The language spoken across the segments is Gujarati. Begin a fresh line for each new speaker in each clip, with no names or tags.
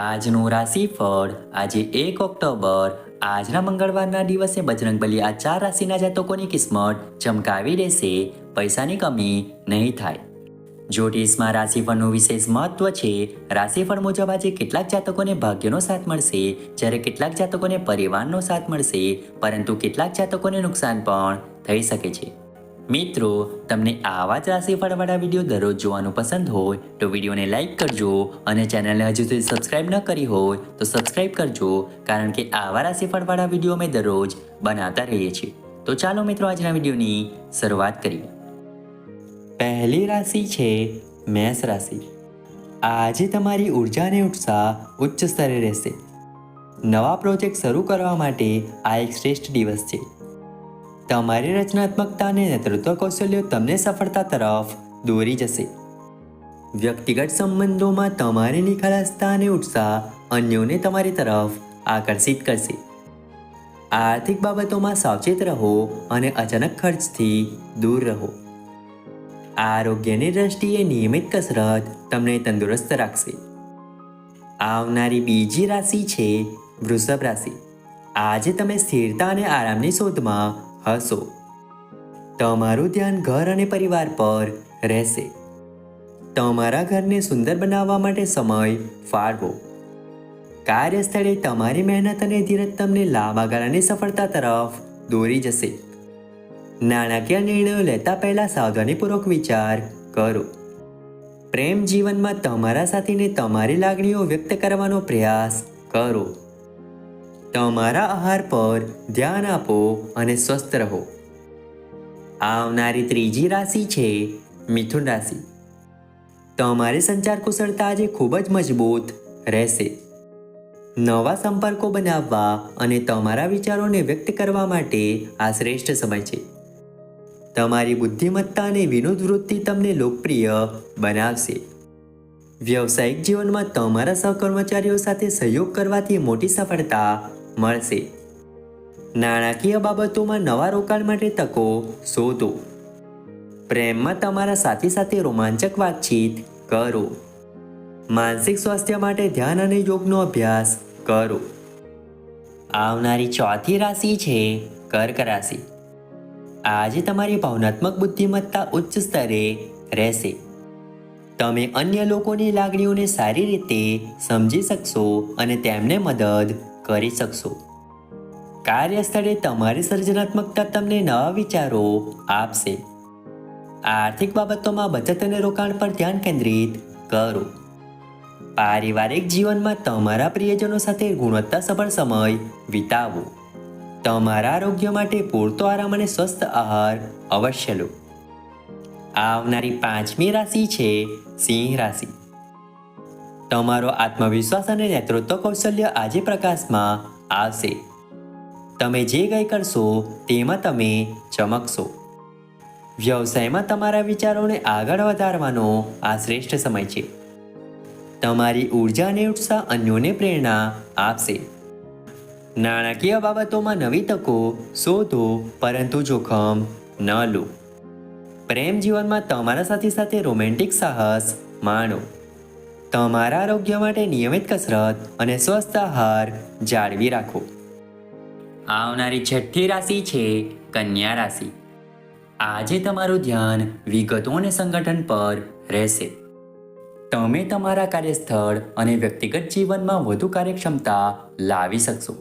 આજનું રાશિફળ આજે એક ઓક્ટોબર. આજના મંગળવારના દિવસે બજરંગબલી આ ચાર રાશિના જાતકોની કિસ્મત ચમકાવી દેશે. પૈસાની કમી નહીં થાય. જ્યોતિષમાં રાશિફળનું વિશેષ મહત્વ છે. રાશિફળ મુજબ આજે કેટલાક જાતકોને ભાગ્યનો સાથ મળશે, જ્યારે કેટલાક જાતકોને પરિવારનો સાથ મળશે, પરંતુ કેટલાક જાતકોને નુકસાન પણ થઈ શકે છે. મિત્રો, તમને આવા જ રાશિફળવાળા વીડિયો દરરોજ જોવાનું પસંદ હોય તો વિડીયોને લાઈક કરજો અને ચેનલને હજુ સુધી સબસ્ક્રાઇબ ન કરી હોય તો સબસ્ક્રાઇબ કરજો કારણ કે આવા રાશિફળવાળા વીડિયો અમે દરરોજ બનાવતા રહીએ છીએ. તો ચાલો મિત્રો, આજના વિડીયોની શરૂઆત કરીએ. પહેલી રાશિ છે મેષ રાશિ. આજે તમારી ઊર્જા અને ઉત્સાહ ઉચ્ચ સ્તરે રહેશે. નવા પ્રોજેક્ટ શરૂ કરવા માટે આ એક શ્રેષ્ઠ દિવસ છે. તમારી રચનાત્મકતા અને નેતૃત્વ કૌશલ્યો તમને સફળતા તરફ દોરી જશે. વ્યક્તિગત સંબંધોમાં તમારી નિખાલસતા અને ઉત્સાહ અન્યોને તમારી તરફ આકર્ષિત કરશે. આર્થિક બાબતોમાં સાવચેત રહો અને અચાનક ખર્ચથી દૂર રહો. આરોગ્યની દ્રષ્ટિએ નિયમિત કસરત તમને તંદુરસ્ત રાખશે. આવનારી બીજી રાશિ છે વૃષભ રાશિ. આજે તમે સ્થિરતા અને આરામની શોધમાં હશો તમારું ધ્યાન ઘર અને પરિવાર પર રહેશે. તમારા ઘરને સુંદર બનાવવા માટે સમય ફાળવો. કાર્યસ્થળે તમારી મહેનત અને ધીરજ તમને લાંબા ગાળાની સફળતા તરફ દોરી જશે. નાણાકીય નિર્ણયો લેતા પહેલાં સાવધાનીપૂર્વક વિચાર કરો. પ્રેમ જીવનમાં તમારા સાથીને તમારી લાગણીઓ વ્યક્ત કરવાનો પ્રયાસ કરો. તમારા આહાર પર ધ્યાન આપો અને સ્વસ્થ રહો. આવનારી ત્રીજી રાશિ છે મિથુન રાશિ. તમારી સંચાર કુશળતા આજે ખૂબ જ મજબૂત રહેશે. નવા સંપર્કો બનાવવા અને તમારા વિચારોને વ્યક્ત કરવા માટે આ શ્રેષ્ઠ સમય છે. તમારી બુદ્ધિમત્તા અને વિનોદ વૃત્તિ તમને લોકપ્રિય બનાવશે. વ્યવસાયિક જીવનમાં તમારા સહકર્મચારીઓ સાથે સહયોગ કરવાથી મોટી સફળતા મળશે. નાણાકીય બાબતોમાં નવા રોકાણ માટે તકો શોધો. પ્રેમમાં તમારા સાથી સાથે રોમાંચક વાતચીત કરો. માનસિક સ્વાસ્થ્ય માટે ધ્યાન અને યોગનો અભ્યાસ કરો. આવનારી ચોથી રાશિ છે કર્ક રાશિ. આજે તમારી ભાવનાત્મક બુદ્ધિમત્તા ઉચ્ચ સ્તરે રહેશે. તમે અન્ય લોકોની લાગણીઓને સારી રીતે સમજી શકશો અને તેમને મદદ કરી શકશો. કાર્યસ્થળે તમારી સર્જનાત્મકતા તમને નવા વિચારો આપશે. આર્થિક બાબતોમાં બચત અને રોકાણ પર ધ્યાન કેન્દ્રિત કરો. પારિવારિક જીવનમાં તમારા પ્રિયજનો સાથે ગુણવત્તાસભર સમય વિતાવો. તમારા આરોગ્ય માટે પૂરતો આરામ અને સ્વસ્થ આહાર અવશ્ય લો. આવનારી પાંચમી રાશિ છે સિંહ રાશિ. તમારો આત્મવિશ્વાસ અને નેતૃત્વ કૌશલ્ય આજે પ્રકાશમાં આવશે. તમે જે કંઈ કરશો, તેમાં તમે ચમકશો. વ્યવસાયમાં તમારા વિચારોને આગળ વધારવાનો આ શ્રેષ્ઠ સમય છે. તમારી ઊર્જા અને ઉત્સાહ અન્યોને પ્રેરણા આપશે. નાણાકીય બાબતોમાં નવી તકો શોધો, પરંતુ જોખમ ન લો. પ્રેમ જીવનમાં તમારા સાથી સાથે રોમેન્ટિક સાહસ માણો. તમારા આરોગ્ય માટે નિયમિત કસરત અને સ્વસ્થ આહાર જાળવી રાખો. આવનારી છઠ્ઠી રાશિ છે કન્યા રાશિ. આજે તમારું ધ્યાન વિગતો અને સંગઠન પર રહેશે. તમે તમારા કાર્યસ્થળ અને વ્યક્તિગત જીવનમાં વધુ કાર્યક્ષમતા લાવી શકશો.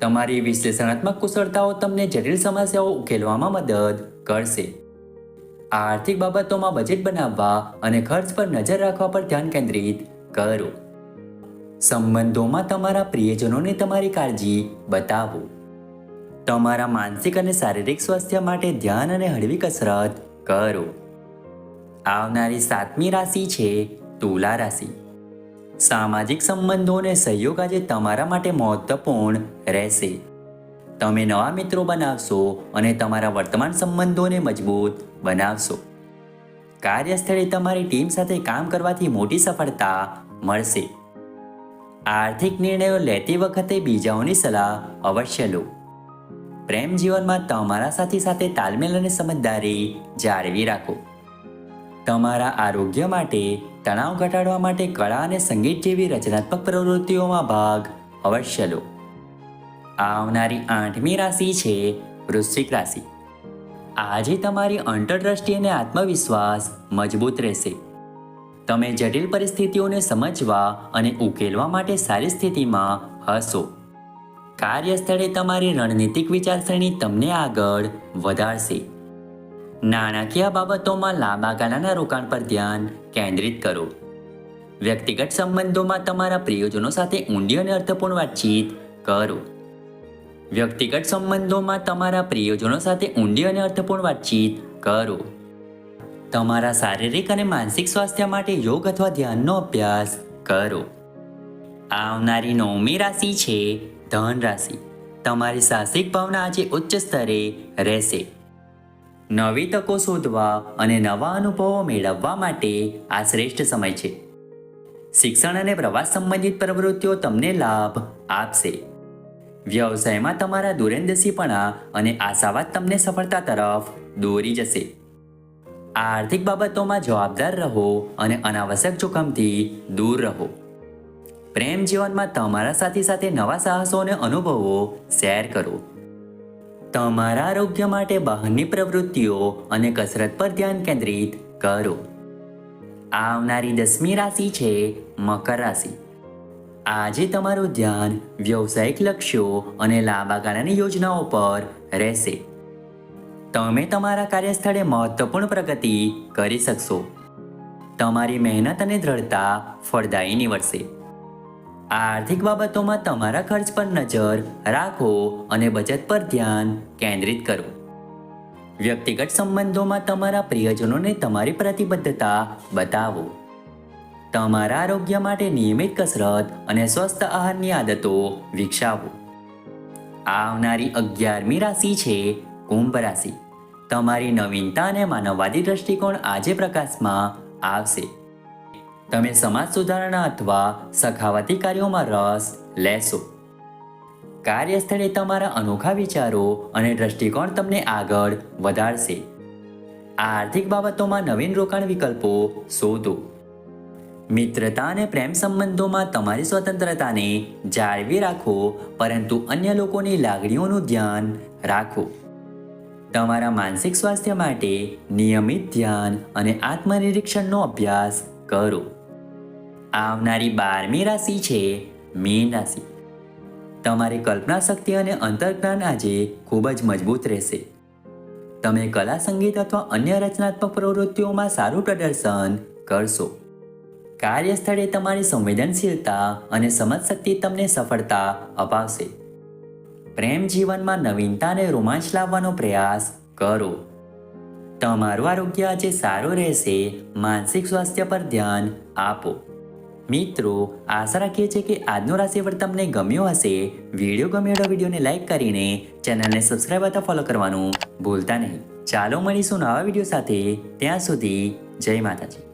તમારી વિશ્લેષણાત્મક કુશળતાઓ તમને જટિલ સમસ્યાઓ ઉકેલવામાં મદદ કરશે. આર્થિક બાબતોમાં બજેટ બનાવવા અને ખર્ચ પર નજર રાખવા પર ધ્યાન કેન્દ્રિત કરો. સંબંધોમાં તમારા પ્રિયજનોને તમારી કાળજી બતાવો. તમારા માનસિક અને શારીરિક સ્વાસ્થ્ય માટે ધ્યાન અને હળવી કસરત કરો. આવનારી સાતમી રાશિ છે તુલા રાશિ. સામાજિક સંબંધો અને સહયોગ આજે તમારા માટે મહત્વપૂર્ણ રહેશે. તમે નવા મિત્રો બનાવશો અને તમારા વર્તમાન સંબંધોને મજબૂત બનાવશો. કાર્યસ્થળે તમારી ટીમ સાથે કામ કરવાથી મોટી સફળતા મળશે. આર્થિક નિર્ણયો લેતી વખતે બીજાઓની સલાહ અવશ્ય લો. પ્રેમ જીવનમાં તમારા સાથી સાથે તાલમેલ અને સમજદારી જાળવી રાખો. તમારા આરોગ્ય માટે, તણાવ ઘટાડવા માટે કળા અને સંગીત જેવી રચનાત્મક પ્રવૃત્તિઓમાં ભાગ અવશ્ય લો. આવનારી આઠમી રાશિ છે વૃશ્ચિક રાશિ. આજે તમારી અંતરદ્રષ્ટિ અને આત્મવિશ્વાસ મજબૂત રહેશે. તમે જટિલ પરિસ્થિતિઓને સમજવા અને ઉકેલવા માટે સારી સ્થિતિમાં હશો. કાર્યસ્થળે તમારી રણનીતિક વિચારસરણી તમને આગળ વધારશે. નાણાકીય બાબતોમાં લાંબા ગાળાના રોકાણ પર ધ્યાન કેન્દ્રિત કરો. વ્યક્તિગત સંબંધોમાં તમારા પ્રિયજનો સાથે ઊંડી અને અર્થપૂર્ણ વાતચીત કરો. વ્યક્તિગત સંબંધોમાં તમારા પ્રિયજનો સાથે ઊંડી અને અર્થપૂર્ણ વાતચીત કરો. તમારા શારીરિક અને માનસિક સ્વાસ્થ્ય માટે યોગ અથવા ધ્યાનનો અભ્યાસ કરો. આવનારી નવમી રાશિ છે ધન રાશિ તમારી સાહસિક ભાવના આજે ઉચ્ચ સ્તરે રહેશે. નવી તકો શોધવા અને નવા અનુભવો મેળવવા માટે આ શ્રેષ્ઠ સમય છે. શિક્ષણ અને પ્રવાસ સંબંધિત પ્રવૃત્તિઓ તમને લાભ આપશે. વ્યવસાયમાં તમારા દુરેંદસીપણા અને આશાવાદ તમને સફળતા તરફ દોરી જશે. આર્થિક બાબતોમાં જવાબદાર રહો અને અનાવશ્યક જોખમથી દૂર રહો. પ્રેમ જીવનમાં તમારા સાથી સાથે નવા સાહસો અને અનુભવો શેર કરો. તમારા આરોગ્ય માટે બહારની પ્રવૃત્તિઓ અને કસરત પર ધ્યાન કેન્દ્રિત કરો. આવનારી દસમી રાશિ છે મકર રાશિ. આજે તમારું ધ્યાન વ્યવસાયિક લક્ષ્યો અને લાંબા ગાળાની યોજનાઓ પર રહેશે. તમે તમારા કાર્યસ્થળે મહત્વપૂર્ણ પ્રગતિ કરી શકશો. તમારી મહેનત અને દ્રઢતા ફળદાયી નીવડશે. આર્થિક બાબતોમાં તમારા ખર્ચ પર નજર રાખો અને બચત પર ધ્યાન કેન્દ્રિત કરો. વ્યક્તિગત સંબંધોમાં તમારા પ્રિયજનોને તમારી પ્રતિબદ્ધતા બતાવો. તમારા આરોગ્ય માટે નિયમિત કસરત અને સ્વસ્થ આહારની આદતો વિકસાવો. આવનારી અગિયારમી રાશિ છે કુંભ રાશિ. તમારી નવીનતા અને માનવવાદી દ્રષ્ટિકોણ આજે પ્રકાશમાં આવશે. તમે સમાજ સુધારણા અથવા સખાવતી કાર્યોમાં રસ લેશો. કાર્યસ્થળે તમારા અનોખા વિચારો અને દ્રષ્ટિકોણ તમને આગળ વધારશે. આર્થિક બાબતોમાં નવીન રોકાણ વિકલ્પો શોધો. મિત્રતા અને પ્રેમ સંબંધોમાં તમારી સ્વતંત્રતાને જાળવી રાખો, પરંતુ અન્ય લોકોની લાગણીઓનું ધ્યાન રાખો. તમારા માનસિક સ્વાસ્થ્ય માટે નિયમિત ધ્યાન અને આત્મનિરીક્ષણનો અભ્યાસ કરો. આવનારી બારમી રાશિ છે મીન રાશિ. તમારી કલ્પના શક્તિ અને અંતર્જ્ઞાન આજે ખૂબ જ મજબૂત રહેશે. તમે કલા સંગીત અથવા અન્ય રચનાત્મક પ્રવૃત્તિઓમાં સારું પ્રદર્શન કરશો. કાર્યસ્થળે તમારી સંવેદનશીલતા અને સમજશક્તિ તમને સફળતા અપાવશે. પ્રેમ જીવનમાં નવીનતા રોમાંચ લાવવાનો પ્રયાસ કરો. તમારું આરોગ્ય આજે સારું રહેશે. માનસિક સ્વાસ્થ્ય પર ધ્યાન આપો. મિત્રો, આશા રાખીએ છીએ કે આજનો રાશિફળ તમને ગમ્યો હશે. વીડિયો ગમ્યો તો વિડીયોને લાઇક કરીને ચેનલને સબસ્ક્રાઈબ અથવા ફોલો કરવાનું ભૂલતા નહીં. ચાલો મળીશું નવા વીડિયો સાથે. ત્યાં સુધી જય માતાજી.